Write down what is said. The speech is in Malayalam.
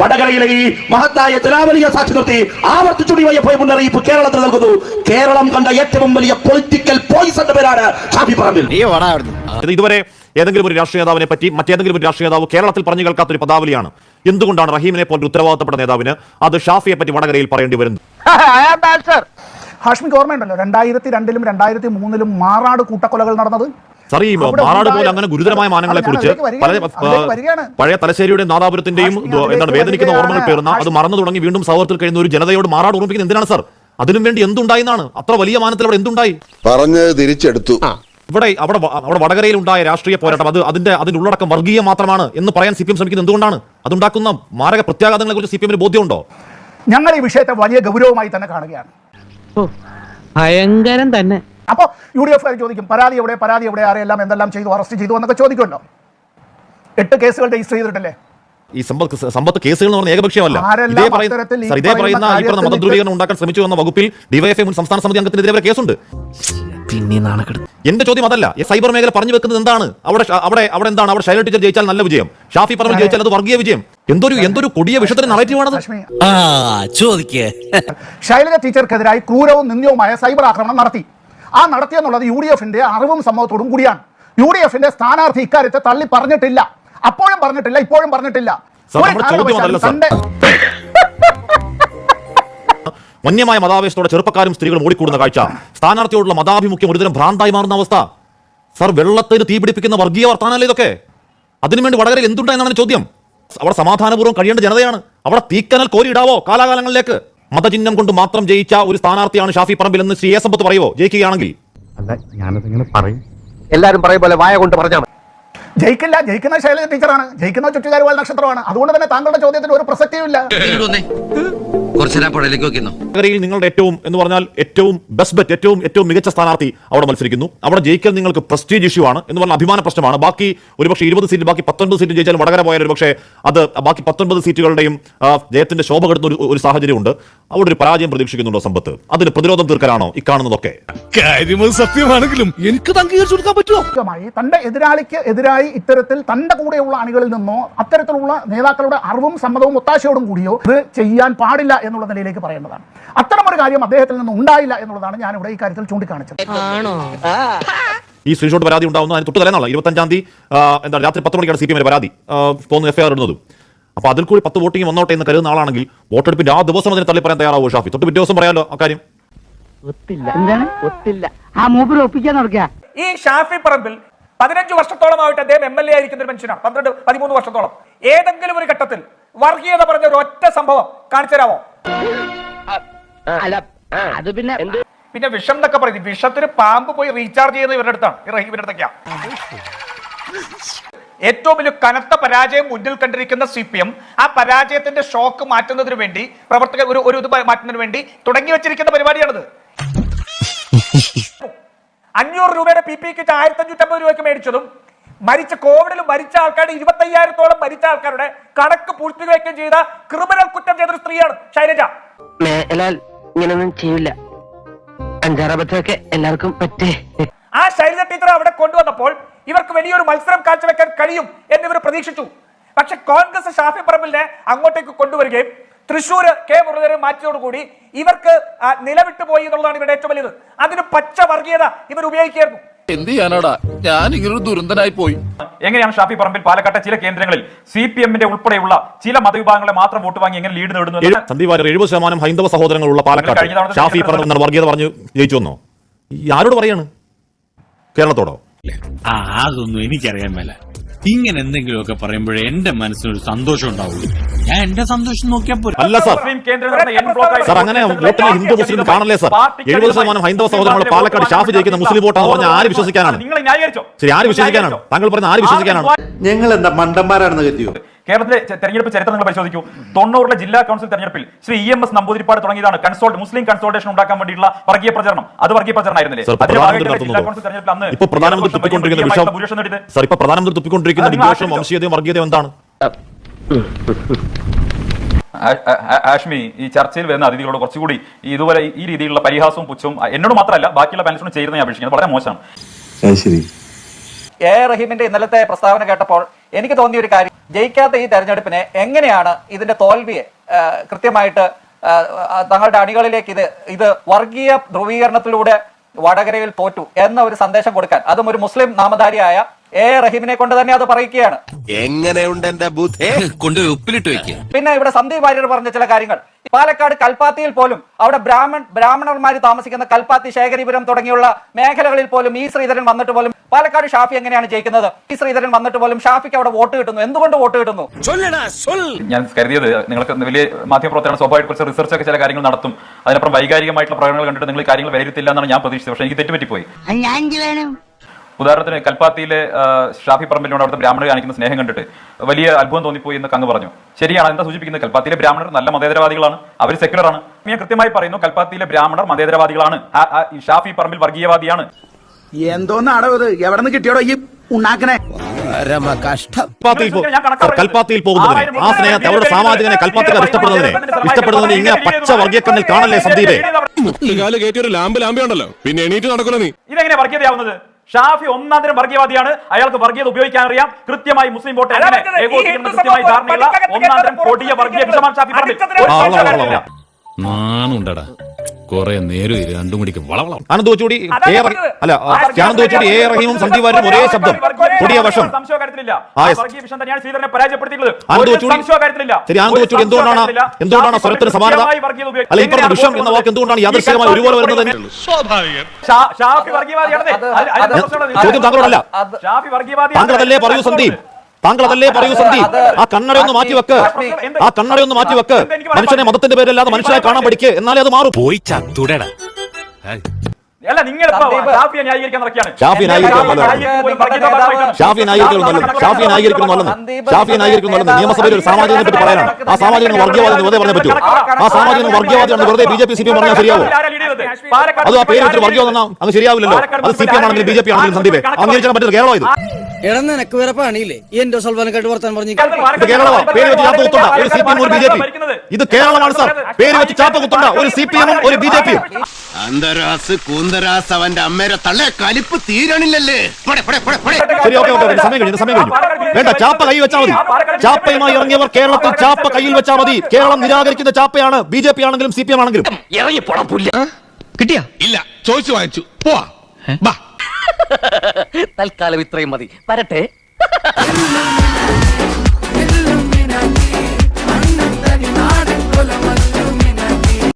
വടകരയിലെ ഈ മഹത്തായ ജനാവലിയ സാക്ഷി നിർത്തി ആവർത്തിച്ചു ഡിവൈഎഫ്ഐ മുന്നറിയിപ്പ് കേരളത്തിൽ നൽകുന്നു. കേരളം കണ്ട ഏറ്റവും വലിയ പൊളിറ്റിക്കൽ പോയിസന്റെ പേരാണ് ഷാഫി പറമ്പിൽ. ഇത് ഇതുവരെ ഏതെങ്കിലും ഒരു രാഷ്ട്രീയ നേതാവിനെ പറ്റി മറ്റേതെങ്കിലും ഒരു രാഷ്ട്രീയ നേതാവ് കേരളത്തിൽ പറഞ്ഞു കേൾക്കാത്ത ഒരു പദാവലിയാണ്. എന്തുകൊണ്ടാണ് റഹീമിനെ പോലെ ഉത്തരവാദിത്തപ്പെട്ട നേതാവിന് അത് ഷാഫിയെ പറ്റി വടകരയിൽ പറയേണ്ടി വരുന്നത്? ഹാഷ്മിക്ക് ഓർമ്മയുണ്ടല്ലോ രണ്ടായിരത്തി രണ്ടിലും രണ്ടായിരത്തി മൂന്നിലും മാറാട് കൂട്ടക്കൊലകൾ നടന്നത്? സാർ ഈ മാറാട് പോലെ അങ്ങനെ ഗുരുതരമായ മാനങ്ങളെ കുറിച്ച് പല. പഴയ തലശ്ശേരിയുടെയും നാദാപുരത്തിന്റെയും എന്താണ് വേദനിക്കുന്ന ഓർമ്മകൾ. പേർന്ന അത് മറന്നു തുടങ്ങി വീണ്ടും സൗഹൃദത്തിൽ കഴിയുന്ന ഒരു ജനതയോട് മാറാട് ഓർമ്മിക്കുന്നത് എന്തിനാണ് സാർ? അതിനും വേണ്ടി എന്തുണ്ടായെന്നാണ് അത്ര വലിയ മാനത്തിൽ അവിടെ എന്തുണ്ടായി? പറഞ്ഞ് തിരിച്ചെടുത്തു. ഇവിടെ അവിടെ അവിടെ വടകരയിൽ ഉണ്ടായ രാഷ്ട്രീയ പോരാട്ടം അത് അതിന്റെ അതിന്റെ ഉള്ളടക്കം വർഗീയ മാത്രമാണ് എന്ന് പറയാൻ സി പി എം ശ്രമിക്കുന്നത് എന്തുകൊണ്ടാണ്? അതുണ്ടാക്കുന്ന മാരക പ്രത്യാഘാതങ്ങളെ കുറിച്ച് സി പി എമ്മിന് ബോധ്യമുണ്ടോ? ഞങ്ങൾ ഈ വിഷയത്തെ വലിയ ഗൗരവമായി തന്നെ കാണുകയാണ്. ഭയങ്കരം തന്നെ. അപ്പോൾ യു ഡി എഫ് ചോദിക്കും പരാതി എവിടെ പരാതി എവിടെ ആരെല്ലാം എന്തെല്ലാം ചെയ്തു അറസ്റ്റ് ചെയ്തു എന്നൊക്കെ ചോദിക്കുമല്ലോ. എട്ട് കേസുകൾ രജിസ്റ്റർ ചെയ്തിട്ടില്ലേ? ഈ സമ്പത്ത് സമ്പത്ത് കേസുകൾ എന്ന് പറഞ്ഞ ഏകപക്ഷീയമല്ല. ഇതേ പറയുന്ന ഇതേ പറയുന്ന ഈ മതധ്രുവീകരണം ഉണ്ടാക്കാൻ ശ്രമിച്ചു എന്ന വകുപ്പിൽ ഡിവൈഎഫ്ഐ മുൻ സംസ്ഥാന സമിതി അംഗത്തിനെതിരെ വരെ കേസുണ്ട്. പിന്നെ എന്റെ ചോദ്യം അതല്ല. ഈ സൈബർ മേഖല പറഞ്ഞു വെക്കുന്നത് എന്താണ്? അവിടെ അവിടെ അവിടെ എന്താണ്? അവിടെ ശൈല ടീച്ചർ ജയിച്ചാൽ നല്ല വിജയം. ഷാഫി പറഞ്ഞു ജയിച്ചാൽ അത് വർഗീയ വിജയം. എന്തൊരു എന്തൊരു കൊടിയ വിഷയത്തിന് നറേറ്റീവാണത് ചോദിക്കേ. ശൈലജ ടീച്ചർക്കെതിരായി ക്രൂരവും നിന്ദ്യവുമായ സൈബർ ആക്രമണം നടത്തി. ആ നടത്തിയെന്നുള്ളത് യു ഡി എഫിന്റെ അറിവും സമ്മതത്തോടും കൂടിയാണ്. യു ഡി എഫിന്റെ സ്ഥാനാർത്ഥി ഇക്കാര്യത്തെ തള്ളി പറഞ്ഞിട്ടില്ല. അപ്പോഴും പറഞ്ഞിട്ടില്ല ഇപ്പോഴും പറഞ്ഞിട്ടില്ല. വന്യമായ മതാവേശത്തോടെ ചെറുപ്പക്കാരും സ്ത്രീകളും ഓടിക്കൂടുന്ന കാഴ്ച. സ്ഥാനാർത്ഥിയോടുള്ള മതാഭിമുഖ്യം ഒരുതരം ഭ്രാന്തായി മാറുന്ന അവസ്ഥ. സർ വെള്ളത്തിന് തീപിടിപ്പിക്കുന്ന വർഗീയ വർത്താനല്ലേ ഇതൊക്കെ? അതിനുവേണ്ടി വടകരയിൽ എന്തുണ്ടായെന്നാണ് ചോദ്യം? അവിടെ സമാധാനപൂർവം കഴിയേണ്ട ജനതയാണ്. അവിടെ തീക്കനൽ കോരിയിടാവോ കാലാകാലങ്ങളിലേക്ക്? മതചിഹ്നം കൊണ്ട് മാത്രം ജയിച്ച ഒരു സ്ഥാനാർത്ഥിയാണ് ഷാഫി പറമ്പിൽ എന്ന് ശ്രീ എ സമ്പത്ത് പറയുവോ? ജയിക്കുകയാണെങ്കിൽ. അല്ല ഞാനതിങ്ങനെ പറയും. എല്ലാരും പറയും പോലെ വായ കൊണ്ട് പറഞ്ഞാൽ ജയിക്കില്ല ജയിക്കുന്ന ശൈലജ ടീച്ചറാണ്. ജയിക്കുന്ന ചുറ്റുകാരുവാൾ നക്ഷത്രമാണ്. അതുകൊണ്ട് തന്നെ താങ്കളുടെ ചോദ്യത്തിന് ഒരു പ്രസക്തിയും ഇല്ല. നിങ്ങളുടെ ഏറ്റവും എന്ന് പറഞ്ഞാൽ ഏറ്റവും ബെസ്റ്റ് ബെറ്റ് ഏറ്റവും ഏറ്റവും മികച്ച സ്ഥാനാർത്ഥി അവിടെ മത്സരിക്കുന്നു. അവിടെ ജയിക്കൽ നിങ്ങൾക്ക് പ്രസ്റ്റീജ് ഇഷ്യൂ ആണ് എന്ന് പറഞ്ഞാൽ അഭിമാന പ്രശ്നമാണ്. ബാക്കി ഒരുപക്ഷെ ഇരുപത് സീറ്റ് ബാക്കി പത്തൊൻപത് സീറ്റ് ജയിച്ചാൽ വടകര പോയാൽ ഒരുപക്ഷെ അത് ബാക്കി പത്തൊൻപത് സീറ്റുകളുടെയും ജയത്തിന്റെ ശോഭ കെടുന്ന ഒരു ഒരു സാഹചര്യമുണ്ട്. അവിടെ ഒരു പരാജയം പ്രതീക്ഷിക്കുന്നുണ്ടോ സമ്പത്ത്? അതിന് പ്രതിരോധം തീർക്കലാണോ ഈ കാണുന്നതൊക്കെ? സത്യമാണെങ്കിലും എനിക്ക് തന്റെ എതിരാളിക്ക് എതിരായി ഇത്തരത്തിൽ തന്റെ കൂടെയുള്ള അണികളിൽ നിന്നോ അത്തരത്തിലുള്ള നേതാക്കളുടെ അറിവും സമ്മതവും ഒത്താശയോടും കൂടിയോ ഇത് ചെയ്യാൻ പാടില്ല എന്നുള്ള നിലയിലേക്ക് പറയേണ്ടതാണ്. അത്തരമൊരു കാര്യം അദ്ദേഹത്തിൽ നിന്ന് ഉണ്ടായില്ല എന്നുള്ളതാണ് ഞാൻ ഇവിടെ ഈ കാര്യത്തിൽ ചൂണ്ടിക്കാണിച്ചത്. ഈ സ്ക്രീൻഷോട്ട് പരാതി ഉണ്ടാവുന്ന അതിന് തൊട്ട് തലേന്നാണ് ഇരുപത്തഞ്ചാം തീയതി എന്താ എന്താണ് രാത്രി പത്ത് മണിക്കാണ് സി പി എമ്മിന്റെ പരാതി. തോന്നുന്നു പോകുന്ന എഫ് ഐ ആർ ഇടുന്നതും. അപ്പൊ അതിൽ കൂടി പത്ത് വോട്ടിംഗ് വന്നോട്ടെ എന്ന് കരുതുന്ന ആളാണെങ്കിൽ വോട്ടെടുപ്പിന്റെ ആ ദിവസം അതിന് തള്ളി പറയാൻ തയ്യാറാവോ ഷാഫി? തൊട്ട് പിറ്റേ ദിവസം പറയാലോ അക്കാര്യം ഒത്തില്ല. എന്താണ്? ഒത്തില്ല. ആ മൂപ്പര് ഒപ്പിക്കാൻ നടക്കുക ഈ ഷാഫി പറമ്പിൽ പതിനഞ്ച് വർഷത്തോളമായിട്ട് അദ്ദേഹം എം എൽ എ ആയിരിക്കുന്ന ഒരു മനുഷ്യനാണ്. പന്ത്രണ്ട് പതിമൂന്ന് വർഷത്തോളം. ഏതെങ്കിലും ഒരു ഘട്ടത്തിൽ വർഗീയത പറഞ്ഞ ഒരു ഒറ്റ സംഭവം കാണിച്ചു തരാമോ? അത് പിന്നെ പിന്നെ വിഷം എന്നൊക്കെ പറയുന്നത് വിഷത്തിന് പാമ്പ് പോയി റീചാർജ് ചെയ്യുന്ന ഇവരുടെ അടുത്താണ്. ഇവരുടെ അടുത്തൊക്കെയാ. ഏറ്റവും വലിയ കനത്ത പരാജയം മുന്നിൽ കണ്ടിരിക്കുന്ന സി പി എം ആ പരാജയത്തിന്റെ ഷോക്ക് മാറ്റുന്നതിന് വേണ്ടി പ്രവർത്തകർ ഒരു ഒരു ഇത് മാറ്റുന്നതിന് വേണ്ടി തുടങ്ങി വെച്ചിരിക്കുന്ന പരിപാടിയാണിത്. അഞ്ഞൂറ് രൂപയുടെ പി പി കിറ്റ് ആയിരത്തി അഞ്ഞൂറ്റമ്പത് രൂപയ്ക്ക് മേടിച്ചതും മരിച്ച കോവിഡിൽ മരിച്ച ആൾക്കാരുടെ ഇരുപത്തയ്യായിരത്തോളം മരിച്ച ആൾക്കാരുടെ കണക്ക് പൂഴ്ത്തിവെക്കുകയും ചെയ്ത ക്രിമിനൽ കുറ്റം ചെയ്തൊരു സ്ത്രീയാണ് ശൈലജ. ഇങ്ങനൊന്നും ചെയ്യില്ല അഞ്ചാറബത്തൊക്കെ എല്ലാവർക്കും പറ്റേ. ആ ശൈലജ ടീച്ചർ അവിടെ കൊണ്ടുവന്നപ്പോൾ ഇവർക്ക് വലിയൊരു മത്സരം കാഴ്ചവെക്കാൻ കഴിയും എന്നിവർ പ്രതീക്ഷിച്ചു. പക്ഷെ കോൺഗ്രസ് ഷാഫി പറമ്പിലിനെ അങ്ങോട്ടേക്ക് കൊണ്ടുവരികയും തൃശൂർ കെ മുരളീധരൻ മാറ്റിയതോടുകൂടി ഇവർക്ക് നിലവിട്ട് പോയി എന്നുള്ളതാണ് ഇവരുടെ ഏറ്റവും വലിയത് അതിന് പച്ച വർഗീയത ഇവർ ഉപയോഗിക്കായിരുന്നു എന്ത് ചെയ്യാനാടാ? ഞാൻ ഇങ്ങനെ ദുരന്തനായി പോയി. എങ്ങനെയാണ് ഷാഫി പറമ്പിൽ പാലക്കാട്ടെ ചില കേന്ദ്രങ്ങളിൽ സി പി എമ്മിന്റെ ഉൾപ്പെടെയുള്ള ചില മതവിഭാഗങ്ങളെ മാത്രം വോട്ട് വാങ്ങി എങ്ങനെ ലീഡ് നേടുന്നു ഏഴ് സന്ദീപ് വാര്യർ എഴുപത് ശതമാനം ഹൈന്ദവ സഹോദരങ്ങളുള്ള പാലക്കാട്. ഷാഫി പറഞ്ഞു എന്നാണ് വർഗീയത പറഞ്ഞു ജയിച്ചു വന്നോ? ആരോട് പറയാണ്? കേരളത്തോടോ? ആ അതൊന്നും എനിക്കറിയാൻ മേല. ഇങ്ങനെ എന്തെങ്കിലുമൊക്കെ പറയുമ്പോഴേ എന്റെ മനസ്സിനൊരു സന്തോഷം ഉണ്ടാവുള്ളൂ. ഞാൻ എന്റെ സന്തോഷം നോക്കിയാൽ പോലും അല്ല സാർ. സാർ. അങ്ങനെ വോട്ടിനെ ഹിന്ദു മുസ്ലിം കാണല്ലേ സാർ. എഴുപത് ശതമാനം ഹൈന്ദവ സഹോദരങ്ങൾ പാലക്കാട് ഷാഫ് ജയിക്കുന്ന മുസ്ലിം വോട്ടാന്ന് പറഞ്ഞാൽ ആര് വിശ്വസിക്കാനാണ്? ശരി ആര് വിശ്വസിക്കാനാണ്? താങ്കൾ പറഞ്ഞ ആര് വിശ്വസിക്കാനാണ്? ഞങ്ങൾ എന്താ മണ്ടന്മാരാണെന്ന് കരുതിയോ? കേരളത്തിലെ തെരഞ്ഞെടുപ്പ് ചരിത്രം നിങ്ങൾ പരിശോധിക്കൂ. തൊണ്ണൂറിലെ ജില്ലാ കൗൺസിൽ തെരഞ്ഞെടുപ്പിൽ Shri E M S Namboodiripad തുടങ്ങിയതാണ് കൺസോൾട്ട് മുസ്ലിം കൺസോൾട്ടേഷൻ ഉണ്ടാക്കാൻ വേണ്ടിയിട്ടുള്ള വർഗീയ പ്രചരണം. അത് വർഗീയ പ്രചരണമായിരുന്നില്ലേ? പ്രധാനമന്ത്രി തുപ്പിക്കൊണ്ടിരിക്കുന്ന വംശീയതയും വർഗീയതയും എന്താണ്? ആഷ്മി ഈ ചർച്ചയിൽ വരുന്ന അതിഥികളോട് കുറച്ചുകൂടി ഇതുപോലെ ഇതുവരെ ഈ രീതിയിലുള്ള പരിഹാസവും പുച്ഛവും എന്നോട് മാത്രമല്ല ബാക്കിയുള്ള പാനൽസിനും ചെയ്യുന്നത് ഞാൻ അപേക്ഷിക്കുന്നത് വളരെ മോശമാണ്. എ. റഹീമിന്റെ ഇന്നലത്തെ പ്രസ്താവന കേട്ടപ്പോൾ എനിക്ക് തോന്നിയ ഒരു കാര്യം. ജയിക്കാത്ത ഈ തെരഞ്ഞെടുപ്പിനെ എങ്ങനെയാണ് ഇതിന്റെ തോൽവിയെ കൃത്യമായിട്ട് തങ്ങളുടെ അണികളിലേക്ക് ഇത് ഇത് വർഗീയ ധ്രുവീകരണത്തിലൂടെ വടകരയിൽ തോറ്റു എന്ന ഒരു സന്ദേശം കൊടുക്കാൻ. അതും ഒരു മുസ്ലിം നാമധാരിയായ എ റഹീമിനെ കൊണ്ട് തന്നെ അത് പറയിക്കുകയാണ് എങ്ങനെയുണ്ട് എന്റെ ബുദ്ധി? കൊണ്ട് ഉപ്പിലിട്ട് വെക്കുക പിന്നെ ഇവിടെ സന്ദീപ് വാര്യർ പറഞ്ഞ ചില കാര്യങ്ങൾ. പാലക്കാട് കൽപ്പാത്തിയിൽ പോലും അവിടെ ബ്രാഹ്മൺ ബ്രാഹ്മണർമാർ താമസിക്കുന്ന കൽപ്പാത്തി ശേഖരിപുരം തുടങ്ങിയുള്ള മേഖലകളിൽ പോലും ഈ ശ്രീധരൻ വന്നിട്ട് പോലും പാലക്കാട് ഷാഫി എങ്ങനെയാണ് ജയിക്കുന്നത്? ഈ ശ്രീധരൻ വന്നിട്ട് പോലും ഷാഫിക്ക് അവിടെ വോട്ട് കിട്ടുന്നു. എന്തുകൊണ്ട് വോട്ട് കിട്ടുന്നു? ഞാൻ കരുതിയത് നിങ്ങൾക്ക് വലിയ മാധ്യമപ്രവർത്തനം സ്വാഭാവിക കുറച്ച് റിസർച്ച് ഒക്കെ ചില കാര്യങ്ങൾ നടത്തും. അതിനപ്പുറം വൈകാരികമായിട്ടുള്ള പ്രകടനങ്ങൾ കണ്ടിട്ട് നിങ്ങൾ കാര്യങ്ങൾ വിലയിരുത്തില്ല എന്നാണ് ഞാൻ പ്രതീക്ഷിച്ചത്. പക്ഷേ എനിക്ക് തെറ്റുപറ്റിപ്പോയി. ഉദാഹരണത്തിന് കൽപ്പാത്തിയിലെ ഷാഫി പറമ്പിലൂടെ അവിടുത്തെ ബ്രാഹ്മണർ കാണിക്കുന്ന സ്നേഹം കണ്ടിട്ട് വലിയ അത്ഭുതം തോന്നിപ്പോയി എന്ന് കങ്ങ് പറഞ്ഞു. ശരിയാണ് എന്താ സൂചിപ്പിക്കുന്നത്? കൽപ്പാത്തിയിലെ ബ്രാഹ്മണർ നല്ല മതേതരവാദികളാണ്. അവർ സെക്യുലർ ആണ് ഞാൻ കൃത്യമായി പറയുന്നു കൽപ്പാത്തിയിലെ ബ്രാഹ്മണർ മതേതരവാദികളാണ്. ഷാഫി പറമ്പിൽ വർഗീയവാദിയാണ്. എന്തോന്നാടോ ഇത് എവിടെ നിന്ന് കിട്ടിയോടോ ഈ ഉണ്ടാക്കണേ കൽപ്പാത്തിയിൽ പോ- സർ, കൽപ്പാത്തിയിൽ ആ സ്നേഹത്തെ അവരുടെ സാമാജികനെ കൽപ്പാത്തിക്കാർ ഇഷ്ടപ്പെടുന്നതിനെ ഇഷ്ടപ്പെടുന്നതിനെ ഇങ്ങനെ പച്ച വർഗീയക്കണ്ണിൽ കാണല്ലേ സന്ദീപേ? കാൽ കയറ്റി ഒരു ലാമ്പ് ലാമ്പിയുണ്ടല്ലോ പിന്നെ എണീറ്റ് നടക്കണ നീ? ഇതെങ്ങനെ വർഗീയതയാവുന്നത്? ഷാഫി ഒന്നാം തരം വർഗീയവാദിയാണ്. അയാൾക്ക് വർഗീയത ഉപയോഗിക്കാൻ അറിയാം. കൃത്യമായി മുസ്ലിം വോട്ട് എങ്ങനെ ഏകോപിപ്പിക്കണം കൃത്യമായി സമൂഹം ധാരണയുള്ള പള്ളിക്കകത്ത് ഒന്നാം തരം കൊടിയ വർഗീയ വിഷമാണ് ഷാഫി. നാണുണ്ടടാ. കൊറേ നേരം ഇത് രണ്ടും കൂടി വളവളം ആനന്ദ് കൊച്ചുകൂടി. അല്ല ആനന്ദ് കൊച്ചുകൂടി എ റഹീമും സന്ദീപ് വാര്യരും ഒരേ ശബ്ദം. കൊടിയ വശം. എന്തുകൊണ്ടാണ് എന്തുകൊണ്ടാണ് സ്വരത്തിന് സമാനത? അല്ല എങ്ങനെയാണ് വിഷം എന്ന വാക്ക് എന്തുകൊണ്ടാണ് യാദൃശ്യമായി ഒരുപോലെ വരുന്നത് ചോദ്യം താങ്കളോടല്ല. അതല്ലേ പറയൂ സന്ദീപ്. താങ്കൾ അതല്ലേ പറയൂ സന്ദീപ്. ആ കണ്ണട ഒന്ന് മാറ്റി വെക്ക്. ആ കണ്ണട ഒന്ന് മാറ്റി വെക്ക്. മനുഷ്യനെ മതത്തിന്റെ പേരല്ലാതെ മനുഷ്യനെ കാണാൻ പഠിക്കുക എന്നാലേ അത് മാറും. പോയി ചത്തുടടാ. അല്ല നിങ്ങൾ. ഷാഫിയെ ന്യായീകരിക്കാൻ നടക്കുകയാണ്. ഷാഫി ന്യായീകരിക്കാൻ ഷാഫി നല്ലതാണ്. ന്യായീകരിക്കുമ്പോൾ വർഗീയതാപരമായിട്ടാണ്. നല്ലത് ഷാഫി ന്യായീകരിക്കുന്നു നല്ലത് നിയമസഭയിൽ ഒരു സാമാജികനെ പറ്റി പറയാനാണ് ആ സാമാജികന് വർഗീയവാദി വെറുതെ പറഞ്ഞേ പറ്റൂ. ആ സാമാജികന് വർഗീയവാദിയാണ് വെറുതെ B J P C P M പറഞ്ഞാൽ ശരിയാവോ. അത് ആ പേര് വെച്ച് വർഗീയത എന്നാ അങ്ങ് ശരിയാവില്ലല്ലോ. അത് സി പി എം ആണെങ്കിലും ബി ജെ പി ആണെങ്കിലും സന്ദീപ്. അംഗീകരിച്ചാൽ പറ്റില്ല കേരളം ഇത്. എടാ നിനക്ക് വേറെ പണിയില്ലേ എന്റെ സൽവാനക്കായിട്ട് വർത്താൻ പറഞ്ഞു ഇത് കേരളമാണ് പേര് വെച്ച് ചാപ്പ കുത്തണ്ട. ഒരു സി പി എം ഒരു ബി ജെ പി. ഇത് കേരളമാണ് സാർ. പേര് വെച്ച് ചാപ്പ കുത്തണ്ട. ഒരു സി പി എമ്മും ഒരു ബി ജെ പിയും അന്തരാസ് കൂന്തരാസ് അവന്റെ അമ്മേരെ തള്ളേ കലിപ്പ് തീരണില്ലല്ലേ. ശരി ഓക്കെ ഓക്കെ സമയം കഴിഞ്ഞു സമയം കഴിഞ്ഞു. വേണ്ട ചാപ്പ കൈ വെച്ചാൽ മതി. ചാപ്പയുമായി ഇറങ്ങിയവർ കേരളത്തിൽ ചാപ്പ കയ്യിൽ വെച്ചാൽ മതി. കേരളം നിരാകരിക്കുന്ന ചാപ്പയാണ് ബി ജെ പി ആണെങ്കിലും സി പി എം ആണെങ്കിലും. കിട്ടിയാ? ഇല്ല ചോദിച്ചു വാങ്ങിച്ചു. പോവാ. തൽക്കാലം ഇത്രയും മതി. വരട്ടെ.